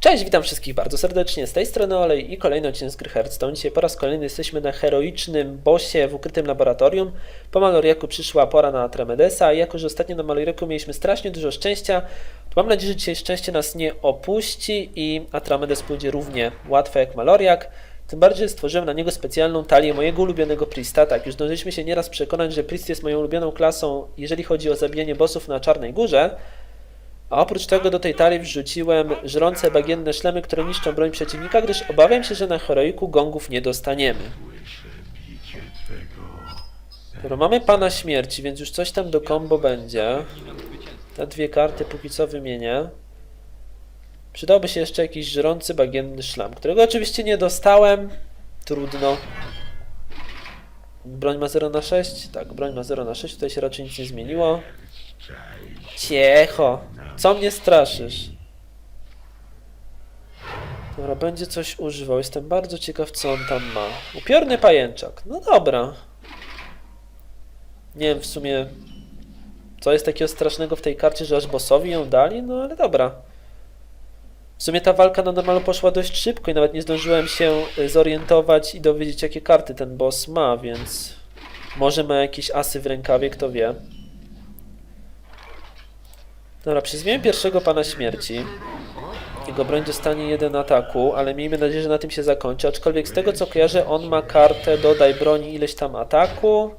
Cześć, witam wszystkich bardzo serdecznie. Z tej strony Olej i kolejny odcinek z gry Hearthstone. Dzisiaj po raz kolejny jesteśmy na heroicznym bossie w ukrytym laboratorium. Po Maloriaku przyszła pora na Tremedesa i jako, że ostatnio na Maloriaku mieliśmy strasznie dużo szczęścia, to mam nadzieję, że dzisiaj szczęście nas nie opuści i Atramedes pójdzie równie łatwo jak Maloriak. Tym bardziej stworzyłem na niego specjalną talię mojego ulubionego Priesta. Tak, już zdążyliśmy się nieraz przekonać, że Priest jest moją ulubioną klasą, jeżeli chodzi o zabijanie bossów na Czarnej Górze. A oprócz tego do tej talii wrzuciłem żrące bagienne szlemy, które niszczą broń przeciwnika, gdyż obawiam się, że na heroiku gongów nie dostaniemy. Dobra, mamy Pana Śmierci, więc już coś tam do combo będzie. Te dwie karty póki co wymienię. Przydałby się jeszcze jakiś żrący bagienny szlam, którego oczywiście nie dostałem. Trudno. Broń ma 0 na 6? Tak, broń ma 0 na 6, tutaj się raczej nic nie zmieniło. Cicho. Co mnie straszysz? Dobra, będzie coś używał. Jestem bardzo ciekaw, co on tam ma. Upiorny pajęczak. No dobra. Nie wiem w sumie, co jest takiego strasznego w tej karcie, że aż bossowi ją dali, no ale dobra. W sumie ta walka na normalu poszła dość szybko i nawet nie zdążyłem się y, zorientować i dowiedzieć, jakie karty ten boss ma, więc może ma jakieś asy w rękawie, kto wie. Dobra, przyzwiemy pierwszego pana śmierci. Jego broń dostanie jeden ataku, ale miejmy nadzieję, że na tym się zakończy. Aczkolwiek z tego co kojarzę, on ma kartę dodaj broni ileś tam ataku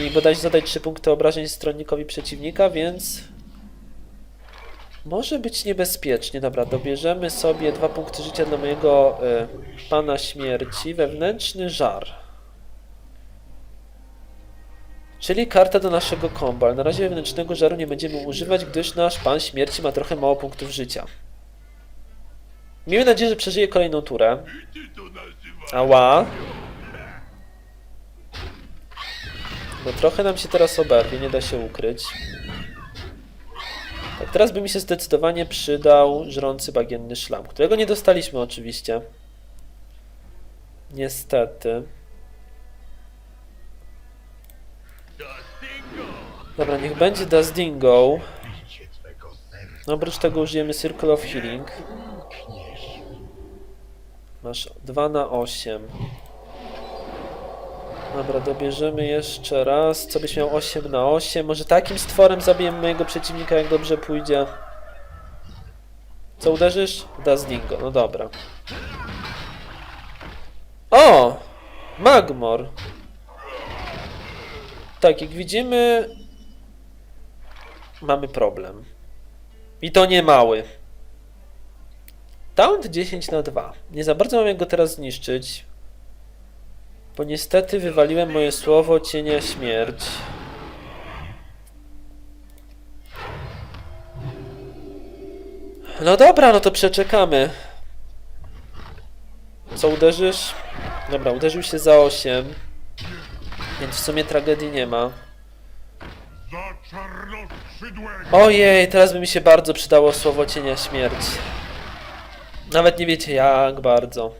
i bodajże zadaj 3 punkty obrażeń stronnikowi przeciwnika, więc może być niebezpiecznie. Dobra, dobierzemy sobie dwa punkty życia dla mojego y, pana śmierci. Wewnętrzny żar. Czyli karta do naszego kombo, ale na razie wewnętrznego żaru nie będziemy używać, gdyż nasz pan śmierci ma trochę mało punktów życia. Miejmy nadzieję, że przeżyje kolejną turę. Ała. No trochę nam się teraz oberwie, nie da się ukryć. Tak, teraz by mi się zdecydowanie przydał żrący bagienny szlam, którego nie dostaliśmy oczywiście. Niestety. Dobra, niech będzie Dust Dingo. No, oprócz tego użyjemy Circle of Healing. Masz 2 na 8. Dobra, dobierzemy jeszcze raz. Co byś miał 8 na 8? Może takim stworem zabijemy mojego przeciwnika, jak dobrze pójdzie. Co uderzysz? Dust Dingo. No dobra. O! Magmor. Tak, jak widzimy, mamy problem. I to nie mały. Taunt 10 na 2. Nie za bardzo mam go teraz zniszczyć. Bo niestety wywaliłem moje słowo cienia śmierć. No dobra, no to przeczekamy. Co uderzysz? Dobra, uderzył się za 8. Więc w sumie tragedii nie ma. Ojej, teraz by mi się bardzo przydało słowo cienia śmierci. Nawet nie wiecie jak bardzo.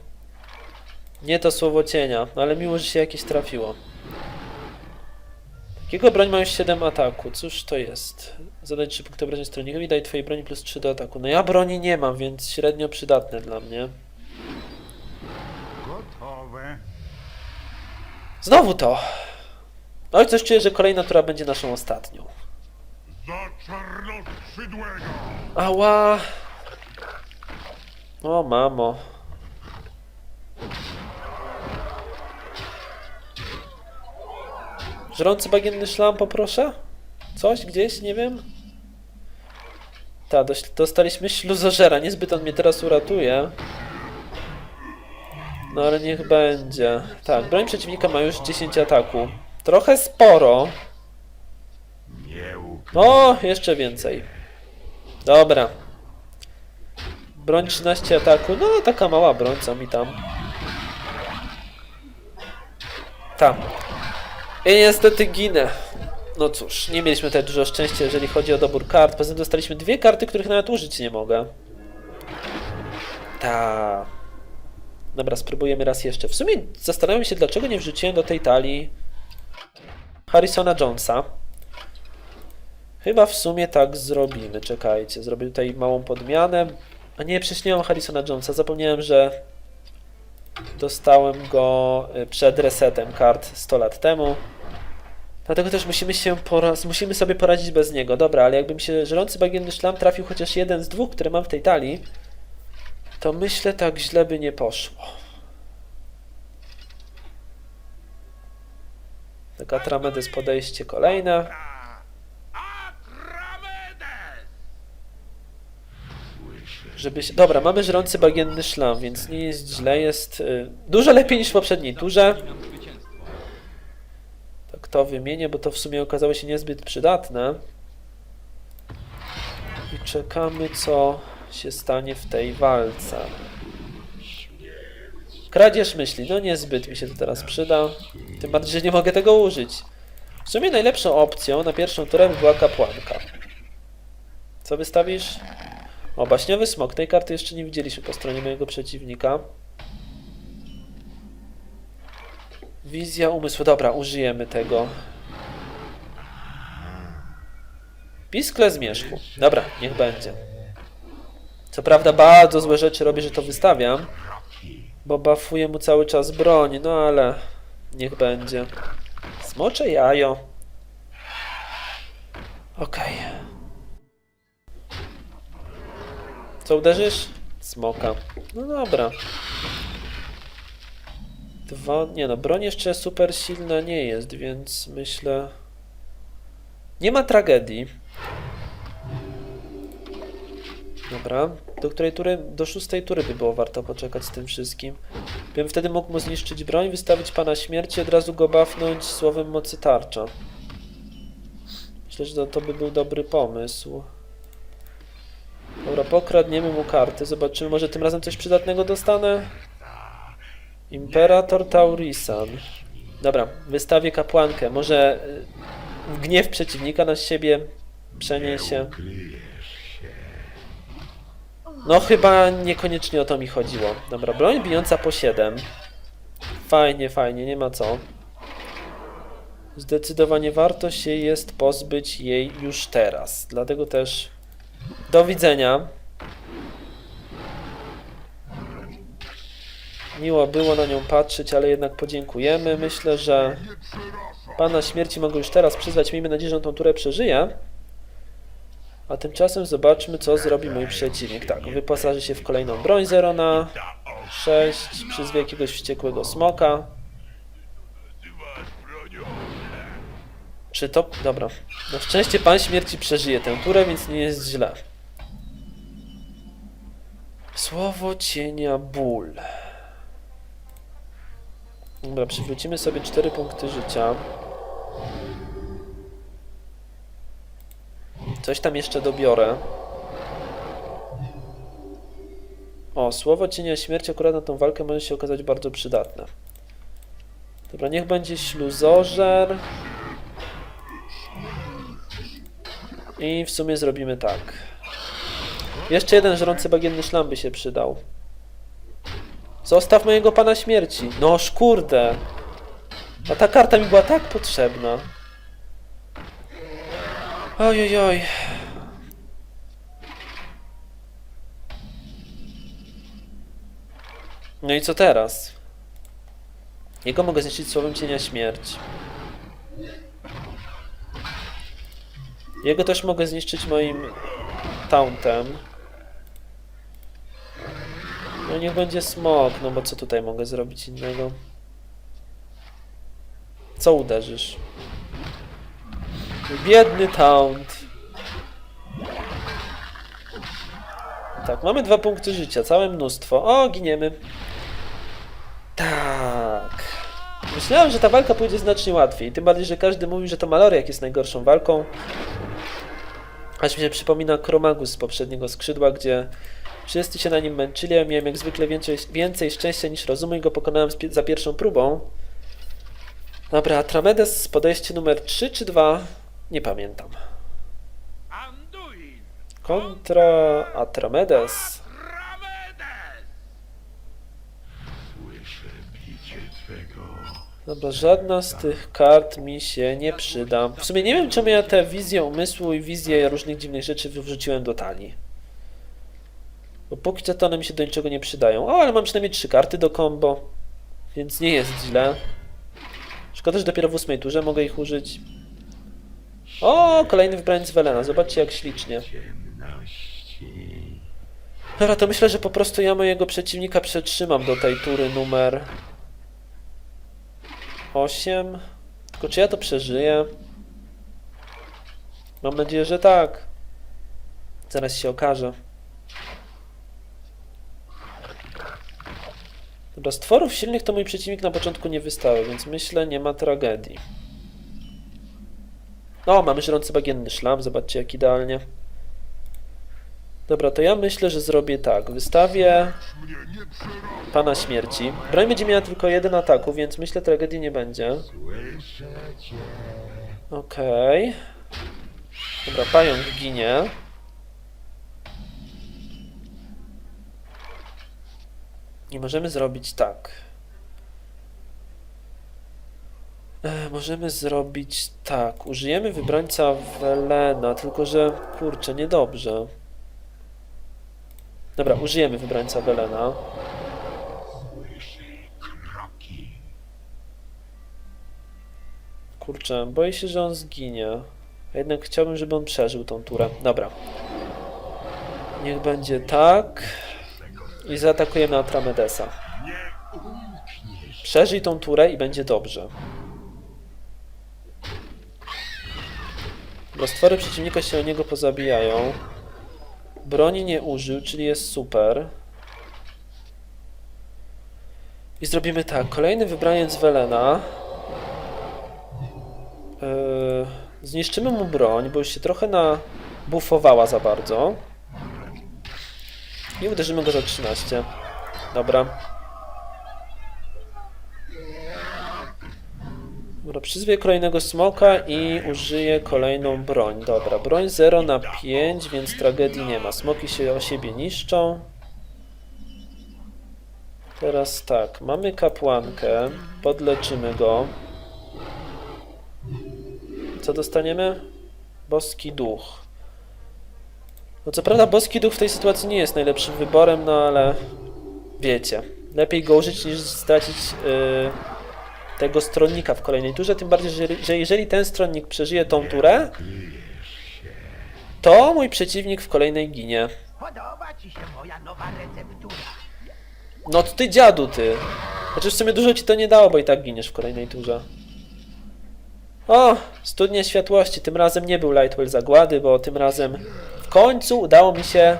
Nie to słowo cienia, no ale miło, że się jakieś trafiło. Takiego broń ma już 7 ataku. Cóż to jest? Zadaj 3 punkty obrażeń stronikowi, daj twojej broni plus 3 do ataku. No ja broni nie mam, więc średnio przydatne dla mnie. Gotowe. Znowu to! Oj, coś czuję, że kolejna tura będzie naszą ostatnią. Czarnoskrzydłego! Ała! O mamo. Żrący bagienny szlam poproszę? Coś gdzieś, nie wiem. Tak, dostaliśmy śluzożera, niezbyt on mnie teraz uratuje. No ale niech będzie. Tak, broń przeciwnika ma już 10 ataku. Trochę sporo. Nie uk... O, jeszcze więcej. Dobra. Broń 13 ataku. No, taka mała broń, co mi tam. Tam. I niestety ginę. No cóż, nie mieliśmy tutaj dużo szczęścia, jeżeli chodzi o dobór kart. Poza tym dostaliśmy dwie karty, których nawet użyć nie mogę. Ta. Dobra, spróbujemy raz jeszcze. W sumie zastanawiam się, dlaczego nie wrzuciłem do tej talii Harrisona Jonesa. Chyba w sumie tak zrobimy. Czekajcie, zrobię tutaj małą podmianę. A nie, przecież nie mam Harrisona Jonesa. Zapomniałem, że dostałem go y, przed resetem kart 100 lat temu. Dlatego też musimy się poraz... musimy sobie poradzić bez niego. Dobra, ale jakbym się żelący bagienny szlam trafił chociaż jeden z dwóch, które mam w tej talii, to myślę tak źle by nie poszło. Tak, Atramedes podejście kolejne. Żeby się... Dobra, mamy żrący bagienny szlam, więc nie jest źle, jest y, dużo lepiej niż w poprzedniej turze. Tak to wymienię, bo to w sumie okazało się niezbyt przydatne. I czekamy, co się stanie w tej walce. Kradzież myśli, no niezbyt mi się to teraz przyda. Tym bardziej, że nie mogę tego użyć. W sumie najlepszą opcją na pierwszą turę by była kapłanka. Co wystawisz? O, baśniowy smok. Tej karty jeszcze nie widzieliśmy po stronie mojego przeciwnika. Wizja umysłu. Dobra, użyjemy tego. Piskle zmierzchu. Dobra, niech będzie. Co prawda bardzo złe rzeczy robię, że to wystawiam. Bo buffuję mu cały czas broń, no ale niech będzie. Smocze jajo. Okej. Co uderzysz? Smoka. No dobra. Dwa. Nie no, broń jeszcze super silna nie jest, więc myślę. Nie ma tragedii. Dobra. Do której tury? Do szóstej tury by było warto poczekać z tym wszystkim. Bym wtedy mógł mu zniszczyć broń, wystawić pana śmierci, od razu go bafnąć słowem mocy tarcza. Myślę, że to, by był dobry pomysł. Dobra, pokradniemy mu karty, zobaczymy, może tym razem coś przydatnego dostanę. Imperator Taurisan. Dobra, wystawię kapłankę. Może y, gniew przeciwnika na siebie przeniesie. No chyba niekoniecznie o to mi chodziło. Dobra, broń bijąca po 7. Fajnie, fajnie, nie ma co. Zdecydowanie warto się jest pozbyć jej już teraz. Dlatego też do widzenia. Miło było na nią patrzeć, ale jednak podziękujemy. Myślę, że Pana śmierci mogę już teraz przyzwać. Miejmy nadzieję, że on tą turę przeżyje. A tymczasem zobaczmy, co zrobi mój przeciwnik. Tak, wyposaży się w kolejną broń zero na 6, przyzwie jakiegoś wściekłego smoka. Czy to... Dobra. Na szczęście Pan Śmierci przeżyje tę turę, więc nie jest źle. Słowo cienia ból. Dobra, przywrócimy sobie 4 punkty życia. Coś tam jeszcze dobiorę. O, słowo cienia śmierci akurat na tą walkę może się okazać bardzo przydatne. Dobra, niech będzie śluzożer. I w sumie zrobimy tak. Jeszcze jeden żrący bagienny szlam by się przydał. Zostaw mojego pana śmierci. Noż kurde. A ta karta mi była tak potrzebna. Oj, oj, oj. No i co teraz? Jego mogę zniszczyć słowem cienia śmierć. Jego też mogę zniszczyć moim tauntem. No niech będzie smok, no bo co tutaj mogę zrobić innego? Co uderzysz? Biedny taunt. Tak, mamy dwa punkty życia, całe mnóstwo. O, giniemy. Tak. Myślałem, że ta walka pójdzie znacznie łatwiej. Tym bardziej, że każdy mówi, że to Maloriak jest najgorszą walką. Aż mi się przypomina Kromagus z poprzedniego skrzydła, gdzie wszyscy się na nim męczyli, a miałem jak zwykle więcej, więcej szczęścia niż rozumu i go pokonałem za pierwszą próbą. Dobra, Atramedes podejście numer 3 czy 2? Nie pamiętam. Kontra Atramedes. Dobra, żadna z tych kart mi się nie przyda. W sumie nie wiem, czemu ja te wizje umysłu i wizje różnych dziwnych rzeczy wrzuciłem do talii. Bo póki co to one mi się do niczego nie przydają. O, ale mam przynajmniej trzy karty do combo, więc nie jest źle. Szkoda, że dopiero w ósmej turze mogę ich użyć. O, kolejny wybraniec Welena. Zobaczcie jak ślicznie. Dobra, to myślę, że po prostu ja mojego przeciwnika przetrzymam do tej tury numer 8. Tylko czy ja to przeżyję? Mam nadzieję, że tak. Zaraz się okaże. Dobra, stworów silnych to mój przeciwnik na początku nie wystawił, więc myślę, nie ma tragedii. O, mamy żrący bagienny szlam, zobaczcie jak idealnie. Dobra, to ja myślę, że zrobię tak. Wystawię Pana Śmierci. Broń będzie miała tylko jeden ataku, więc myślę tragedii nie będzie. Okej. Dobra, pająk ginie. I możemy zrobić tak. E, możemy zrobić tak. Użyjemy wybrańca Welena, tylko że kurczę, niedobrze. Dobra, użyjemy wybrańca. Kroki. Kurczę, boję się, że on zginie. A jednak chciałbym, żeby on przeżył tą turę. Dobra. Niech będzie tak. I zaatakujemy Atramedesa. Przeżyj tą turę i będzie dobrze. Bo stwory przeciwnika się o niego pozabijają. Broni nie użył, czyli jest super. I zrobimy tak. Kolejny wybraniec Welena. Yy, zniszczymy mu broń, bo już się trochę nabufowała za bardzo. I uderzymy go za 13. Dobra. Dobra, przyzwie kolejnego smoka i użyję kolejną broń. Dobra, broń 0 na 5, więc tragedii nie ma. Smoki się o siebie niszczą. Teraz tak, mamy kapłankę, podleczymy go. Co dostaniemy? Boski duch. No co prawda boski duch w tej sytuacji nie jest najlepszym wyborem, no ale wiecie, lepiej go użyć niż stracić yy, tego stronnika w kolejnej turze, tym bardziej, że, że jeżeli ten stronnik przeżyje tą turę, to mój przeciwnik w kolejnej ginie. Podoba ci się moja nowa receptura? No to ty dziadu ty. Znaczy w sumie dużo ci to nie dało, bo i tak giniesz w kolejnej turze. O, studnia światłości. Tym razem nie był Lightwell zagłady, bo tym razem w końcu udało mi się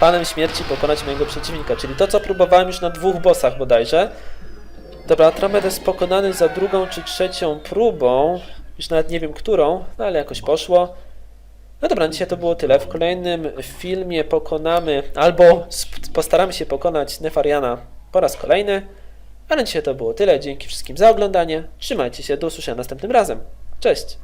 panem śmierci pokonać mojego przeciwnika. Czyli to, co próbowałem już na dwóch bossach bodajże. Dobra, Atramedes pokonany za drugą czy trzecią próbą. Już nawet nie wiem którą, no ale jakoś poszło. No dobra, dzisiaj to było tyle. W kolejnym filmie pokonamy, albo postaramy się pokonać Nefariana po raz kolejny. A na dzisiaj to było tyle. Dzięki wszystkim za oglądanie. Trzymajcie się, do usłyszenia następnym razem. Cześć!